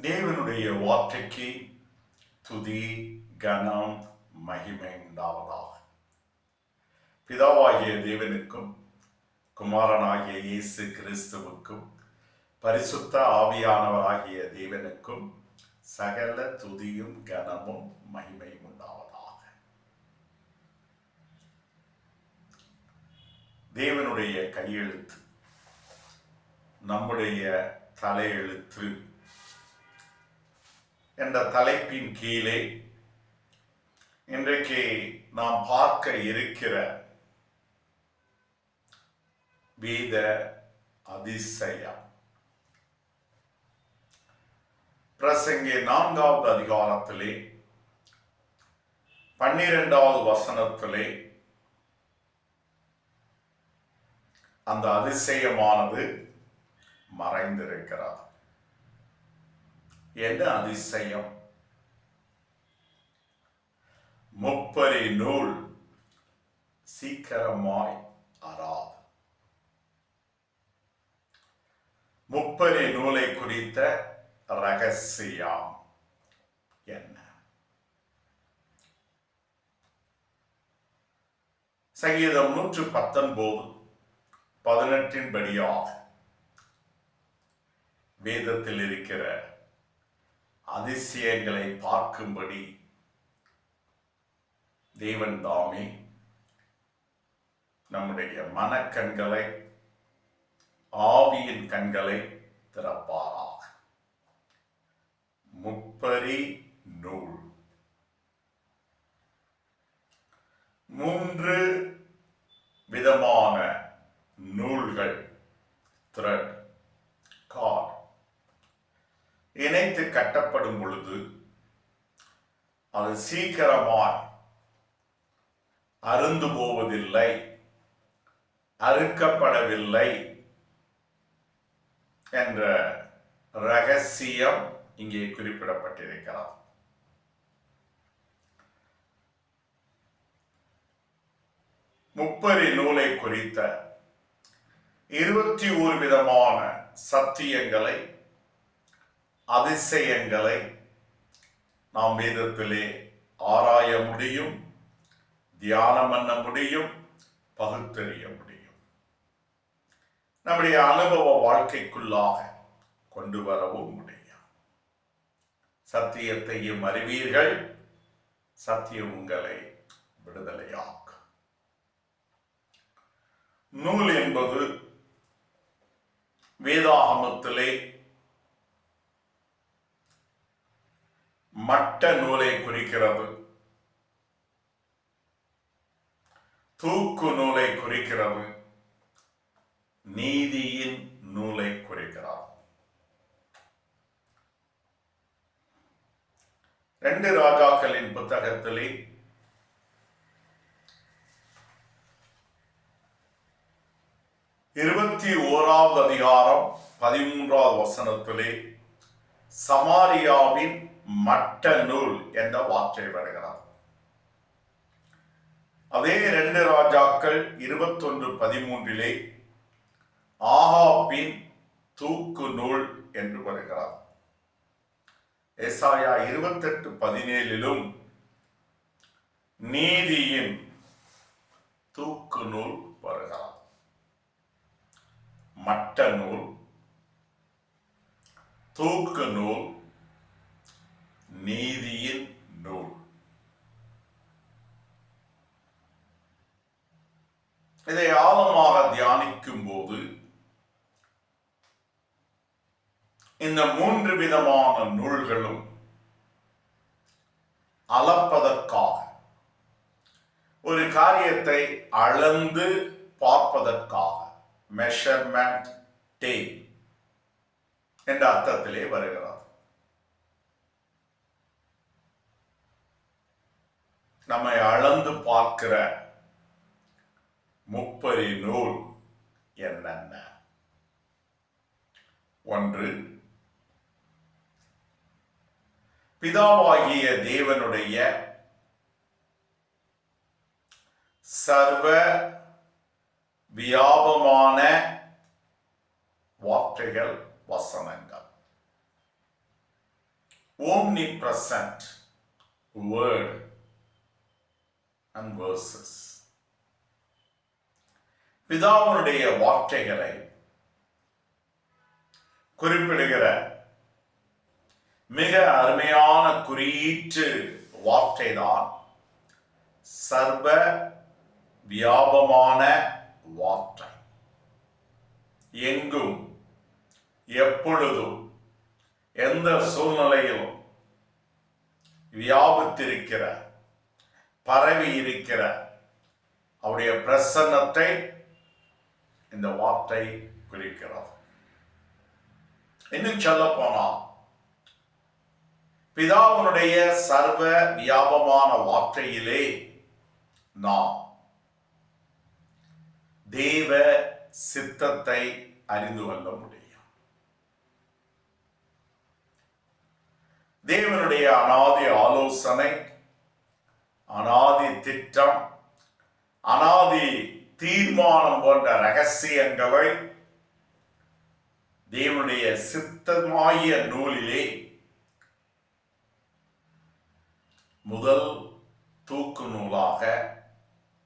தேவனுடைய வார்த்தைக்கு துதி கனம் மகிமை உண்டாவதாக. பிதாவாகிய தேவனுக்கும் குமாரனாகிய இயேசு கிறிஸ்துவுக்கும் பரிசுத்த ஆவியானவராகிய தேவனுக்கும் சகல துதியும் கனமும் மகிமையும் உண்டாவதாக. தேவனுடைய கையெழுத்து நம்முடைய தலையெழுத்து என்ற தலைப்பின் கீழே இன்றைக்கு நாம் பார்க்க இருக்கிற வேத அதிசயம். பிரசங்கே நான்காவது அதிகாரத்திலே பன்னிரெண்டாவது வசனத்திலே அந்த அதிசயமானது மறைந்திருக்கிறது. என்ன அதிசயம்? முப்பரி நூல் சீக்கிரமாய் அறாது. முப்பரி நூலை குறித்த ரகசியம் என்ன? சங்கீதம் நூற்று பத்தொன்பது பதினெட்டின் படியாக வேதத்தில் இருக்கிற அதிசயங்களை பார்க்கும்படி தேவன் தாமே நம்முடைய மனக்கண்களை ஆவியின் கண்களை திறப்பாராக. முப்பரி நூல். மூன்று விதமான நூல்கள். த்ரெட் கார் இணைத்து கட்டப்படும் பொழுது அது சீக்கிரமாய் அருந்து போவதில்லை அறுக்கப்படவில்லை என்ற ரகசியம் இங்கே குறிப்பிடப்பட்டிருக்கிறது. முப்பரி நூலை குறித்த இருபத்தி ஒரு விதமான சத்தியங்களை அதிசயங்களை நாம் வேதத்திலே ஆராய முடியும் தியானம் பண்ண முடியும் பகுத்தறிய முடியும். நம்முடைய அனுபவ வாழ்க்கைக்குள்ளாக கொண்டு வரவும் முடியும். சத்தியத்தையும் அறிவீர்கள் சத்தியம் உங்களை விடுதலையாக்கும். நூல் என்பது வேதாகமத்திலே மட்ட நூலை குறிக்கிறது. தூக்கு நூலை குறிக்கிறது. நீதியின் நூலை குறிக்கிறது ரெண்டு ராஜாக்களின் புத்தகத்திலே இருபத்தி ஓராவது அதிகாரம் பதிமூன்றாவது வசனத்திலே சமாரியாவின் மட்ட நூல் என்ற வார்த்தை வருகிறது அதே ரெண்டு ராஜாக்கள் இருபத்தொன்று பதிமூன்றிலே ஆஹாப்பின் தூக்கு நூல் என்று வருகிறார். எஸ்ஆயா இருபத்தெட்டு பதினேழிலும் நீதியின் தூக்கு நூல் வருகிறார். மட்ட நூல் தூக்கு நூல் நீதியின் நூல். இதை ஆழமாக தியானிக்கும் போது இந்த மூன்று விதமான நூல்களும் அளப்பதற்காக ஒரு காரியத்தை அளந்து பார்ப்பதற்காக மெஷர்மெண்ட் டேப் என்ற அர்த்தத்திலே வருகிறது. நம்மை அளந்து பார்க்கிற முப்பரி நூல் என்னென்ன? ஒன்று பிதாவாகிய தேவனுடைய சர்வ வியாபமான வார்த்தைகள் வசனங்கள். Omnipresent word and verses பிதாவுடைய வார்த்தைகளை குறிப்பிடுகிற மிக அருமையான குறியீட்டு வார்த்தை தான் சர்வ வியாபமான வார்த்தை. எங்கும் எப்பொழுதும் எந்த சூழ்நிலையிலும் வியாபித்திருக்கிற பரவி இருக்கிற அவருடைய பிரசன்னத்தை இந்த வார்த்தை குறிக்கிறது. இன்னும் சொல்ல போனால் பிதாவினுடைய சர்வ வியாபமான வார்த்தையிலே நாம் தேவ சித்தத்தை அறிந்து கொள்ள முடியும். தேவனுடைய அனாதி ஆலோசனை அனாதி திட்டம் அனாதி தீர்மானம் போன்ற ரகசியங்களை தேவனுடைய சித்தமாகிய நூலிலே முதல் தூக்கு நூலாக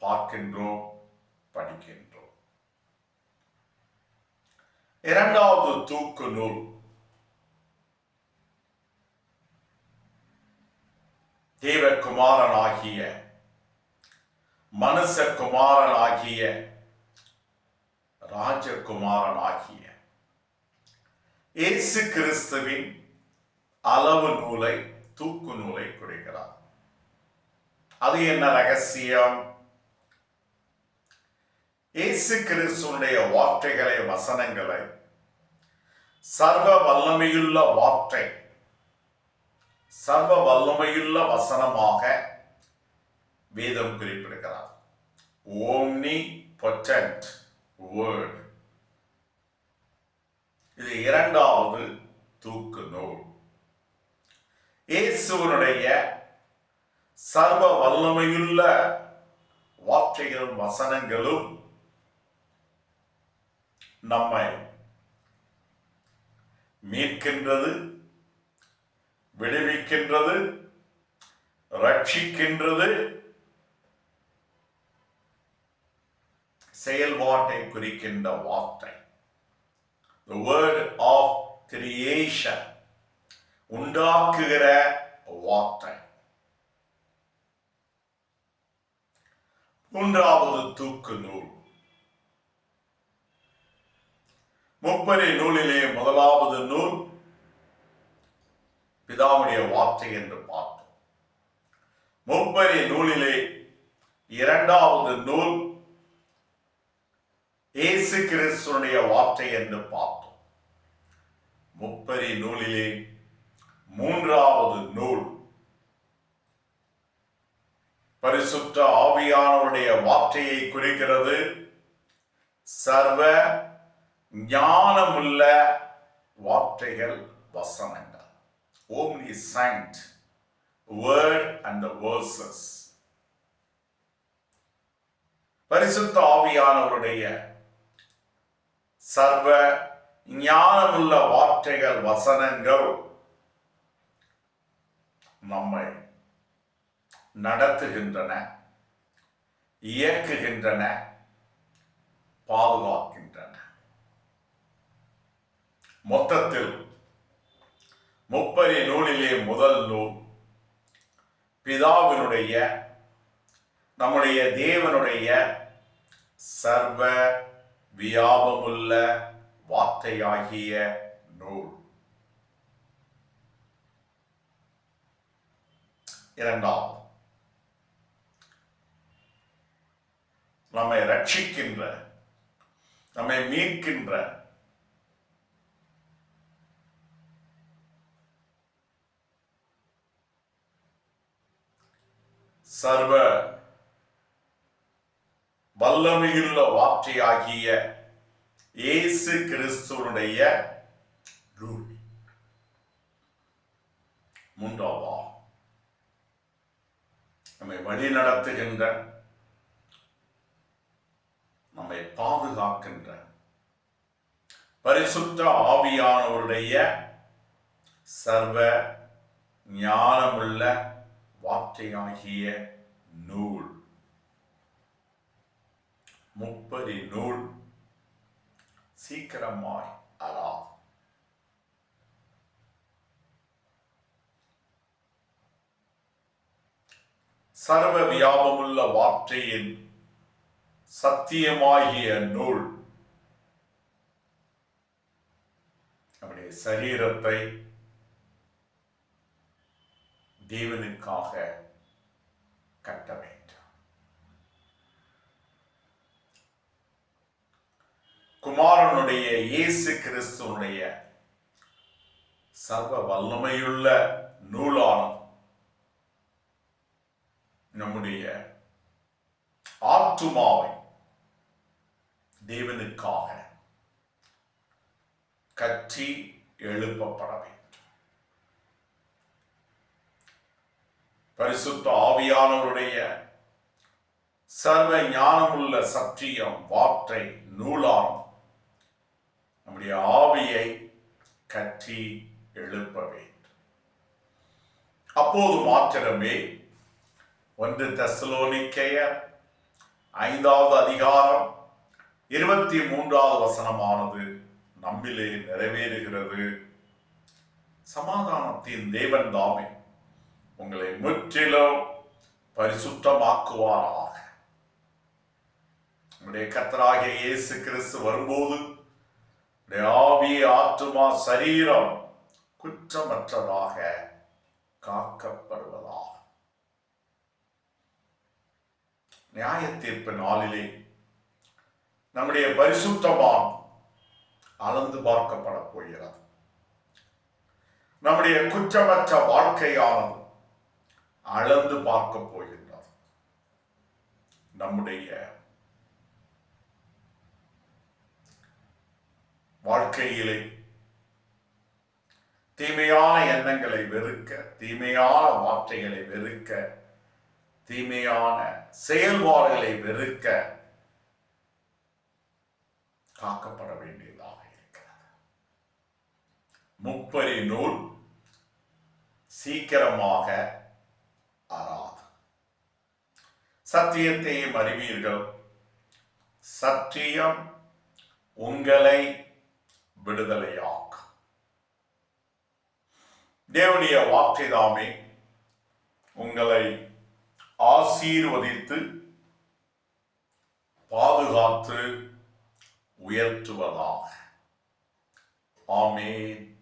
பார்க்கின்றோம் படிக்கின்றோம். இரண்டாவது தூக்கு நூல் தேவகுமாரனாகிய மனுஷகுமாரனாகிய ராஜகுமாரனாகிய. இயேசு கிறிஸ்துவின் அளவு நூலை தூக்கு நூலை குறைகிறார் அது என்ன ரகசியம்? இயேசு கிறிஸ்துவனுடைய வார்த்தைகளை வசனங்களை சர்வ வல்லமையுள்ள வார்த்தை சர்வ வல்லமையுள்ள வசனமாக வேதம் குறிப்பிடுகிறார். ஓம்னி பொட்டன்ட் வேர்ட் இது இரண்டாவது தூக்கு நூல். இயேசுவனுடைய சர்வ வல்லமையுள்ள வார்த்தைகளும் வசனங்களும் நம்மை மீட்கின்றது விடுவிக்கின்றது ரட்சிக்கின்றது. செயல்பாட்டை குறிக்கின்ற வார்த்தை. The word of creation உண்டாக்குகிற வார்த்தை. மூன்றாவது தூக்கு நூல். முப்பரி நூலிலே முதலாவது நூல் பிதாவுடைய வார்த்தை என்று பார்த்தோம். முப்பரி நூலிலே இரண்டாவது நூல் இயேசு கிறிஸ்துனுடைய வார்த்தை என்று பார்த்தோம். முப்பரி நூலிலே மூன்றாவது நூல் பரிசுத்த ஆவியானவருடைய வார்த்தையை குறிக்கிறது. சர்வ ஞானமுள்ள வார்த்தைகள் வசனம். Only signed word and the verses. பரிசுத்த ஆவியானவருடைய சர்வ ஞானமுள்ள வார்த்தைகள் வசனங்கள் நம்மை நடத்துகின்றன இயக்குகின்றன பாதுகாக்கின்றன. மொத்தத்தில் முதல் நூல் பிதாவினுடைய நம்முடைய தேவனுடைய சர்வ வியாபமுள்ள வார்த்தையாகிய நூல். இரண்டாவது நம்மை ரட்சிக்கின்ற நம்மை மீட்கின்ற சர்வ வல்லமையுள்ள வார்த்தையாகிய இயேசு கிறிஸ்துவனுடைய நூல் மூன்றாவா நம்மை வழி நடத்துகின்ற நம்மை பாதுகாக்கின்ற பரிசுத்த ஆவியானவருடைய சர்வ ஞானமுள்ள வார்த்தையாகிய நூல். முப்பரி நூல். சீக்கிரமாய் அரா சர்வ வியாபமுள்ள வார்த்தையின் சத்தியமாகிய நூல். நம்முடைய சரீரத்தை தேவனுக்காக கட்ட வேண்டும். குமாரனுடைய இயேசு கிறிஸ்துவனுடைய சர்வ வல்லமையுள்ள நூலான நம்முடைய ஆத்துமாவை தேவனுக்காக கற்றி எழுப்பப்பட வேண்டும். பரிசுத்த ஆவியானவருடைய சர்வ ஞானமுள்ள சத்தியம் வார்த்தை நூலானம் நம்முடைய ஆவியை கற்றி எழுப்ப வேண்டும். அப்போது மாத்திரமே ஒன்று தெசலோனிக்கேயர் ஐந்தாவது அதிகாரம் இருபத்தி மூன்றாவது வசனமானது நம்மிலே நிறைவேறுகிறது. சமாதானத்தின் தேவன் தாமே. உங்களை முற்றிலும் பரிசுத்தமாக்குவாராக நம்முடைய கத்தராகிய இயேசு கிறிஸ்து வரும்போது ஆவி ஆத்துமா சரீரம் குற்றமற்றதாக காக்கப்படுவதாக. நியாய தீர்ப்பு நாளிலே நம்முடைய பரிசுத்தமாம் அளந்து பார்க்கப்பட போகிறது. நம்முடைய குற்றமற்ற வாழ்க்கையானது அளந்து பார்க்க போகின்றார். நம்முடைய வாழ்க்கையிலே தீமையான எண்ணங்களை வெறுக்க தீமையான வார்த்தைகளை வெறுக்க தீமையான செயல்பாடுகளை வெறுக்க காக்கப்பட வேண்டியதாக இருக்கிறது. முப்பரி நூல் சீக்கிரமாக அறாது சத்தியத்தையும் அறிவீர்கள். சத்தியம் உங்களை விடுதலையாக்கும். தேவனுடைய வார்த்தை தாமே உங்களை ஆசீர்வதித்து பாதுகாத்து உயர்த்துவதாக. ஆமேன்.